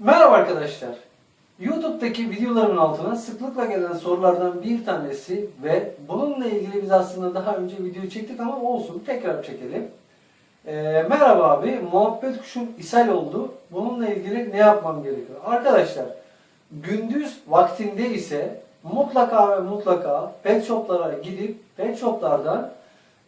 Merhaba arkadaşlar. YouTube'daki videolarımın altına sıklıkla gelen sorulardan bir tanesi ve bununla ilgili biz aslında daha önce video çektik ama olsun tekrar çekelim. Ee, merhaba abi, muhabbet kuşum ishal oldu. Bununla ilgili ne yapmam gerekiyor? Arkadaşlar, gündüz vaktinde ise mutlaka ve mutlaka pet shoplara gidip pet shoplardan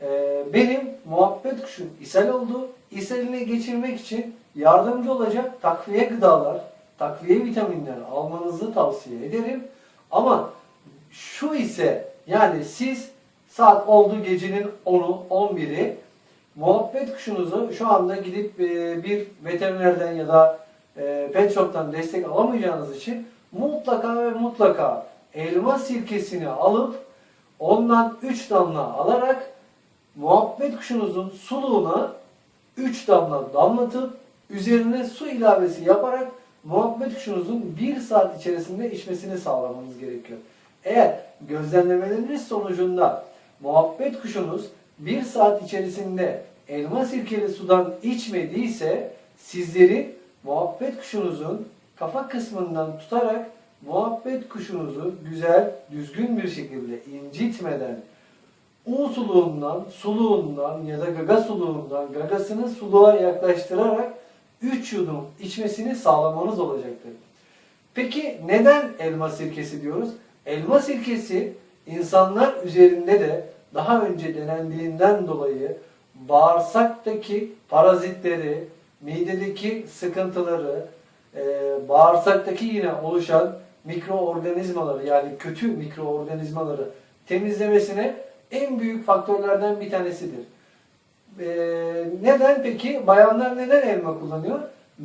e, benim muhabbet kuşum ishal oldu. İshalini geçirmek için yardımcı olacak takviye gıdalar, takviye vitaminler almanızı tavsiye ederim. Ama şu ise yani siz saat oldu gecenin 10'u 11'i muhabbet kuşunuzu şu anda gidip e, bir veterinerden ya da e, pet shop'tan destek alamayacağınız için mutlaka ve mutlaka elma sirkesini alıp ondan 3 damla alarak muhabbet kuşunuzun suluğuna 3 damla damlatıp üzerine su ilavesi yaparak muhabbet kuşunuzun 1 saat içerisinde içmesini sağlamanız gerekiyor. Eğer gözlemlemeleriniz sonucunda muhabbet kuşunuz 1 saat içerisinde elma sirkeli sudan içmediyse sizlerin muhabbet kuşunuzun kafa kısmından tutarak muhabbet kuşunuzu güzel, düzgün bir şekilde incitmeden un suluğundan, suluğundan ya da gaga suluğundan gagasını suluğa yaklaştırarak 3 yudum içmesini sağlamanız olacaktır. Peki neden elma sirkesi diyoruz? Elma sirkesi insanlar üzerinde de daha önce denendiğinden dolayı bağırsaktaki parazitleri, midedeki sıkıntıları, e, bağırsaktaki yine oluşan mikroorganizmaları yani kötü mikroorganizmaları temizlemesine en büyük faktörlerden bir tanesidir. Ee, neden peki? Bayanlar neden elma kullanıyor?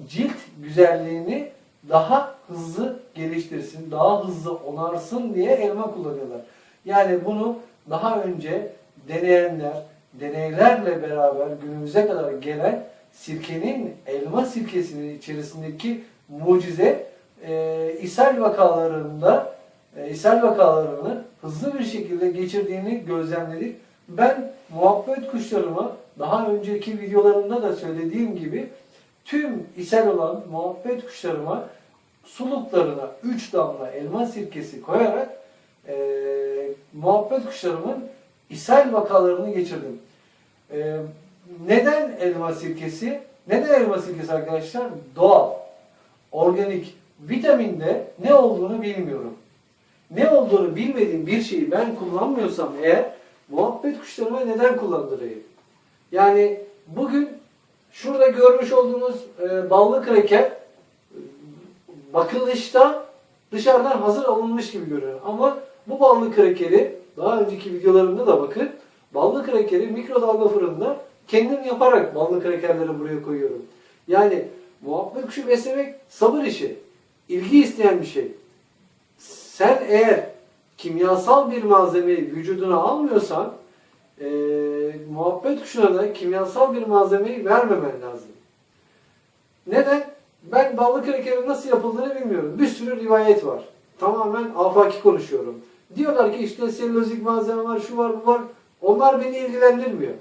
Cilt güzelliğini daha hızlı geliştirsin, daha hızlı onarsın diye elma kullanıyorlar. Yani bunu daha önce deneyenler, deneylerle beraber günümüze kadar gelen sirkenin, elma sirkesinin içerisindeki mucize e, ishal vakalarında e, ishal vakalarını hızlı bir şekilde geçirdiğini gözlemledik. Ben muhabbet kuşlarıma daha önceki videolarımda da söylediğim gibi tüm ishal olan muhabbet kuşlarıma suluklarına 3 damla elma sirkesi koyarak e, muhabbet kuşlarımın ishal vakalarını geçirdim. E, neden elma sirkesi? Neden elma sirkesi arkadaşlar? Doğal, organik, vitaminde ne olduğunu bilmiyorum ne olduğunu bilmediğim bir şeyi ben kullanmıyorsam eğer muhabbet kuşlarıma neden kullandırayım? Yani bugün şurada görmüş olduğunuz e, ballı kraker e, bakılışta dışarıdan hazır alınmış gibi görünüyor. Ama bu ballı krakeri daha önceki videolarımda da bakın ballı krakeri mikrodalga fırında kendim yaparak ballı krakerleri buraya koyuyorum. Yani muhabbet kuşu beslemek sabır işi. ilgi isteyen bir şey sen eğer kimyasal bir malzemeyi vücuduna almıyorsan e, muhabbet kuşuna da kimyasal bir malzemeyi vermemen lazım. Neden? Ben ballı krakerin nasıl yapıldığını bilmiyorum. Bir sürü rivayet var. Tamamen afaki konuşuyorum. Diyorlar ki işte selülozik malzeme var, şu var, bu var. Onlar beni ilgilendirmiyor.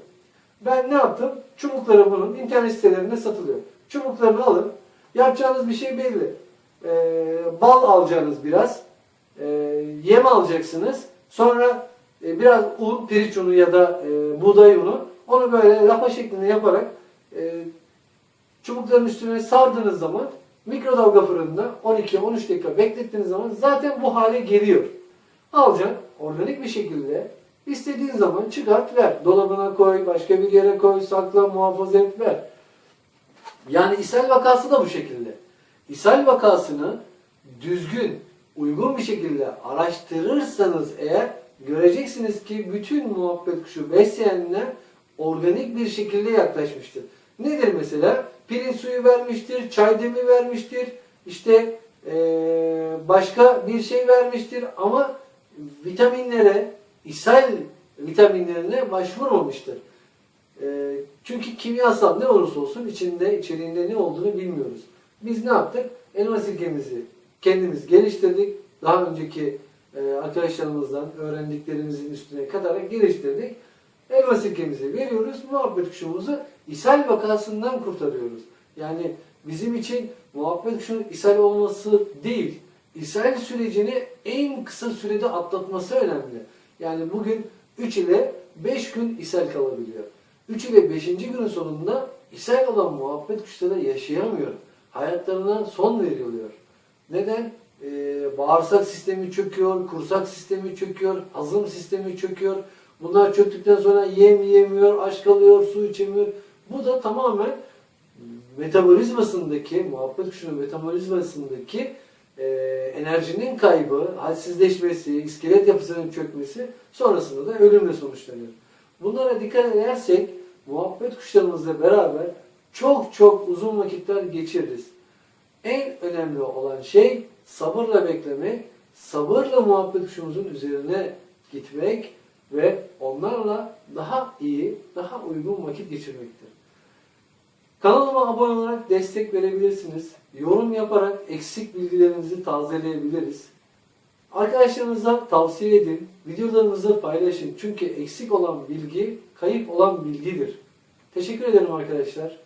Ben ne yaptım? Çubukları bunun internet sitelerinde satılıyor. Çubuklarını alın. Yapacağınız bir şey belli. Ee, bal alacaksınız biraz e, yem alacaksınız. Sonra e, biraz un, pirinç unu ya da e, buğday unu onu böyle lapa şeklinde yaparak e, çubukların üstüne sardığınız zaman mikrodalga fırında 12-13 dakika beklettiğiniz zaman zaten bu hale geliyor. Alacaksın organik bir şekilde istediğin zaman çıkart ver. Dolabına koy, başka bir yere koy, sakla, muhafaza et ver. Yani ishal vakası da bu şekilde. İshal vakasını düzgün, uygun bir şekilde araştırırsanız eğer göreceksiniz ki bütün muhabbet kuşu besleyenler organik bir şekilde yaklaşmıştır. Nedir mesela? Pirinç suyu vermiştir, çay demi vermiştir, işte ee, başka bir şey vermiştir ama vitaminlere, ishal vitaminlerine başvurmamıştır. E, çünkü kimyasal ne olursa olsun içinde, içeriğinde ne olduğunu bilmiyoruz. Biz ne yaptık? Elma sirkemizi kendimiz geliştirdik. Daha önceki e, arkadaşlarımızdan öğrendiklerimizin üstüne kadar geliştirdik. Elma sirkemizi veriyoruz. Muhabbet kuşumuzu ishal vakasından kurtarıyoruz. Yani bizim için muhabbet kuşunun ishal olması değil, ishal sürecini en kısa sürede atlatması önemli. Yani bugün 3 ile 5 gün ishal kalabiliyor. 3 ile 5. günün sonunda ishal olan muhabbet kuşları yaşayamıyor. Hayatlarına son veriliyor. Neden? Ee, bağırsak sistemi çöküyor, kursak sistemi çöküyor, hazım sistemi çöküyor. Bunlar çöktükten sonra yem yiyemiyor, aç kalıyor, su içemiyor. Bu da tamamen metabolizmasındaki, muhabbet kuşunun metabolizmasındaki e, enerjinin kaybı, halsizleşmesi, iskelet yapısının çökmesi sonrasında da ölümle sonuçlanıyor. Bunlara dikkat edersek muhabbet kuşlarımızla beraber çok çok uzun vakitler geçiririz. En önemli olan şey sabırla beklemek, sabırla muhabbet kuşumuzun üzerine gitmek ve onlarla daha iyi, daha uygun vakit geçirmektir. Kanalıma abone olarak destek verebilirsiniz. Yorum yaparak eksik bilgilerinizi tazeleyebiliriz. Arkadaşlarınıza tavsiye edin. Videolarımızı paylaşın. Çünkü eksik olan bilgi kayıp olan bilgidir. Teşekkür ederim arkadaşlar.